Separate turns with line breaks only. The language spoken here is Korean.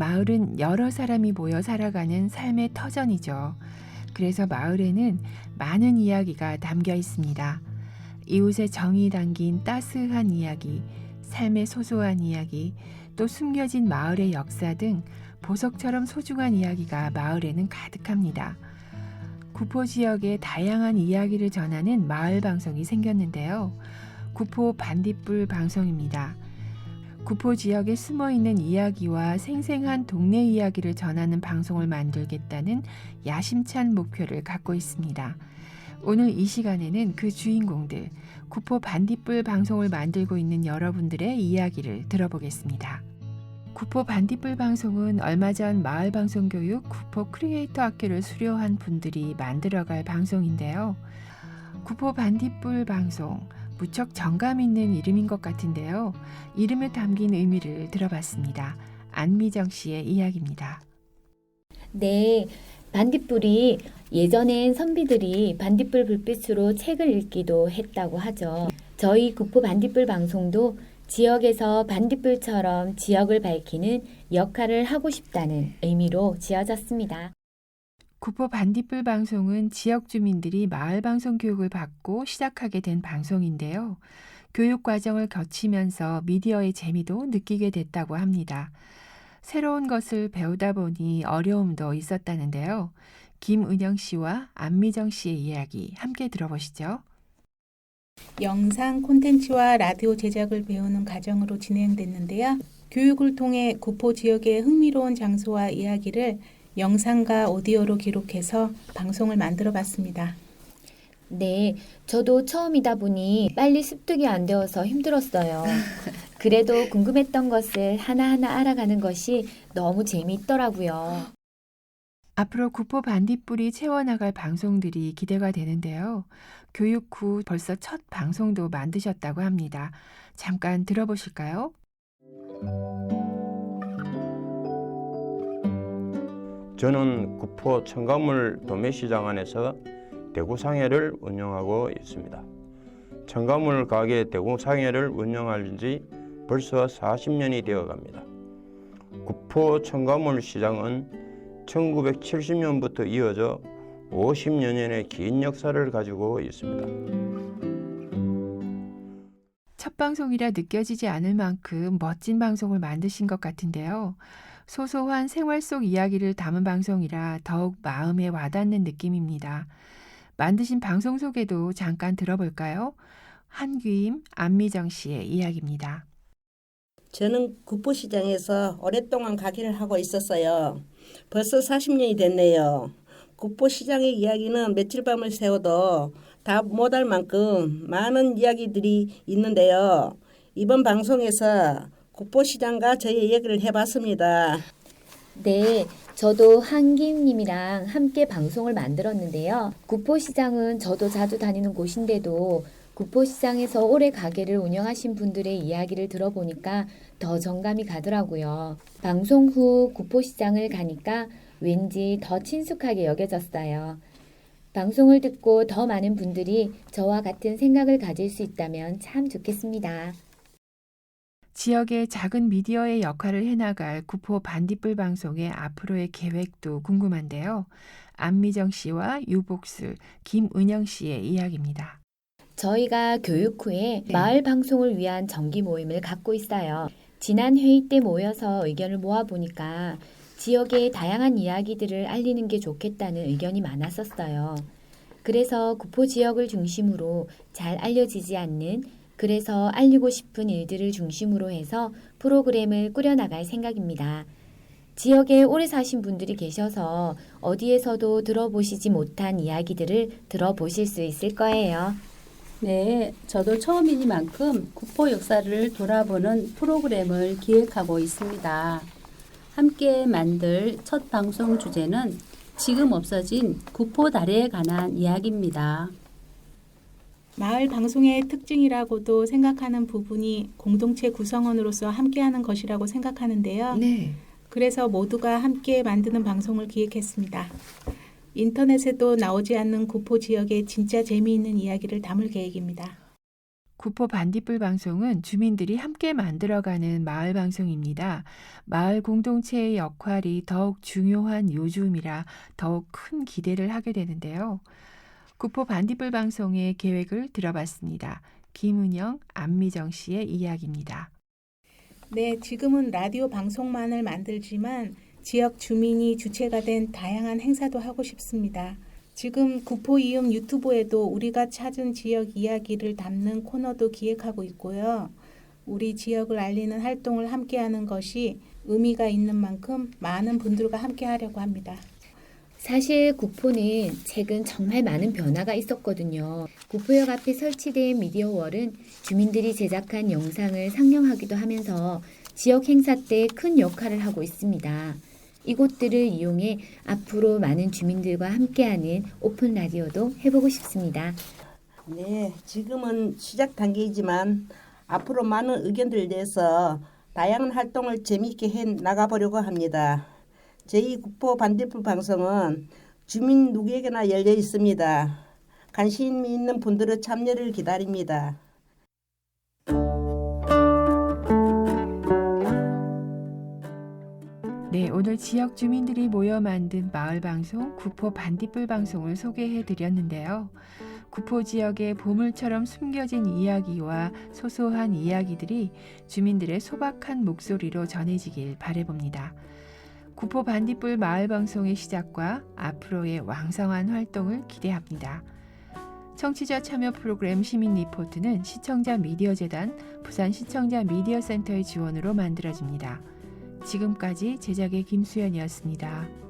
마을은 여러 사람이 모여 살아가는 삶의 터전이죠. 그래서 마을에는 많은 이야기가 담겨 있습니다. 이웃의 정이 담긴 따스한 이야기, 삶의 소소한 이야기, 또 숨겨진 마을의 역사 등 보석처럼 소중한 이야기가 마을에는 가득합니다. 구포 지역의 다양한 이야기를 전하는 마을 방송이 생겼는데요. 구포 반딧불 방송입니다. 구포 지역에 숨어 있는 이야기와 생생한 동네 이야기를 전하는 방송을 만들겠다는 야심찬 목표를 갖고 있습니다. 오늘 이 시간에는 그 주인공들, 구포 반딧불 방송을 만들고 있는 여러분들의 이야기를 들어보겠습니다. 구포 반딧불 방송은 얼마 전 마을 방송 교육 구포 크리에이터 학교를 수료한 분들이 만들어갈 방송인데요. 구포 반딧불 방송 무척 정감 있는 이름인 것 같은데요. 이름에 담긴 의미를 들어봤습니다. 안미정 씨의 이야기입니다.
네, 반딧불이 예전엔 선비들이 반딧불 불빛으로 책을 읽기도 했다고 하죠. 저희 구포 반딧불 방송도 지역에서 반딧불처럼 지역을 밝히는 역할을 하고 싶다는 의미로 지어졌습니다.
구포 반딧불 방송은 지역 주민들이 마을 방송 교육을 받고 시작하게 된 방송인데요. 교육 과정을 거치면서 미디어의 재미도 느끼게 됐다고 합니다. 새로운 것을 배우다 보니 어려움도 있었다는데요. 김은영 씨와 안미정 씨의 이야기 함께 들어보시죠.
영상 콘텐츠와 라디오 제작을 배우는 과정으로 진행됐는데요. 교육을 통해 구포 지역의 흥미로운 장소와 이야기를 영상과 오디오로 기록해서 방송을 만들어 봤습니다.
네, 저도 처음이다 보니 빨리 습득이 안 되어서 힘들었어요. 그래도 궁금했던 것을 하나하나 알아가는 것이 너무 재미있더라고요.
앞으로 구포 반딧불이 채워나갈 방송들이 기대가 되는데요. 교육 후 벌써 첫 방송도 만드셨다고 합니다. 잠깐 들어보실까요?
저는 구포 청가물 도매시장 안에서 대구상해를 운영하고 있습니다. 청가물 가게 대구상해를 운영한 지 벌써 40년이 되어 갑니다. 구포 청가물 시장은 1970년부터 이어져 50여 년의 긴 역사를 가지고 있습니다.
첫 방송이라 느껴지지 않을 만큼 멋진 방송을 만드신 것 같은데요. 소소한 생활 속 이야기를 담은 방송이라 더욱 마음에 와닿는 느낌입니다. 만드신 방송 소개도 잠깐 들어볼까요? 한규임, 안미정 씨의 이야기입니다.
저는 구포시장에서 오랫동안 가게를 하고 있었어요. 벌써 40년이 됐네요. 구포시장의 이야기는 며칠 밤을 새워도 다 못할 만큼 많은 이야기들이 있는데요. 이번 방송에서 구포시장과 저희 얘기를 해봤습니다.
네, 저도 한기님이랑 함께 방송을 만들었는데요. 구포시장은 저도 자주 다니는 곳인데도 구포시장에서 오래 가게를 운영하신 분들의 이야기를 들어보니까 더 정감이 가더라고요. 방송 후 구포시장을 가니까 왠지 더 친숙하게 여겨졌어요. 방송을 듣고 더 많은 분들이 저와 같은 생각을 가질 수 있다면 참 좋겠습니다.
지역의 작은 미디어의 역할을 해나갈 구포 반딧불 방송의 앞으로의 계획도 궁금한데요. 안미정 씨와 유복술, 김은영 씨의 이야기입니다.
저희가 교육 후에
네.
마을 방송을 위한 정기 모임을 갖고 있어요. 지난 회의 때 모여서 의견을 모아보니까 지역의 다양한 이야기들을 알리는 게 좋겠다는 의견이 많았었어요. 그래서 구포 지역을 중심으로 잘 알려지지 않는 그래서 알리고 싶은 일들을 중심으로 해서 프로그램을 꾸려나갈 생각입니다. 지역에 오래 사신 분들이 계셔서 어디에서도 들어보시지 못한 이야기들을 들어보실 수 있을 거예요.
네, 저도 처음이니만큼 구포 역사를 돌아보는 프로그램을 기획하고 있습니다. 함께 만들 첫 방송 주제는 지금 없어진 구포 다리에 관한 이야기입니다.
마을 방송의 특징이라고도 생각하는 부분이 공동체 구성원으로서 함께하는 것이라고 생각하는데요.
네.
그래서 모두가 함께 만드는 방송을 기획했습니다. 인터넷에도 나오지 않는 구포 지역의 진짜 재미있는 이야기를 담을 계획입니다.
구포 반딧불 방송은 주민들이 함께 만들어가는 마을 방송입니다. 마을 공동체의 역할이 더욱 중요한 요즘이라 더욱 큰 기대를 하게 되는데요. 구포 반딧불 방송의 계획을 들어봤습니다. 김은영, 안미정 씨의 이야기입니다.
네, 지금은 라디오 방송만을 만들지만 지역 주민이 주체가 된 다양한 행사도 하고 싶습니다. 지금 구포 이음 유튜브에도 우리가 찾은 지역 이야기를 담는 코너도 기획하고 있고요. 우리 지역을 알리는 활동을 함께하는 것이 의미가 있는 만큼 많은 분들과 함께하려고 합니다.
사실 구포는 최근 정말 많은 변화가 있었거든요. 구포역 앞에 설치된 미디어월은 주민들이 제작한 영상을 상영하기도 하면서 지역 행사 때 큰 역할을 하고 있습니다. 이곳들을 이용해 앞으로 많은 주민들과 함께하는 오픈 라디오도 해보고 싶습니다.
네, 지금은 시작 단계이지만 앞으로 많은 의견들을 내서 다양한 활동을 재미있게 해 나가보려고 합니다. 제2국보 반딧불 방송은 주민 누구에게나 열려 있습니다. 관심 있는 분들의 참여를 기다립니다.
네, 오늘 지역 주민들이 모여 만든 마을 방송 구포 반딧불 방송을 소개해 드렸는데요. 구포 지역의 보물처럼 숨겨진 이야기와 소소한 이야기들이 주민들의 소박한 목소리로 전해지길 바래봅니다. 구포 반딧불 마을 방송의 시작과 앞으로의 왕성한 활동을 기대합니다. 청취자 참여 프로그램 시민 리포트는 시청자 미디어 재단 부산 시청자 미디어 센터의 지원으로 만들어집니다. 지금까지 제작의 김수연이었습니다.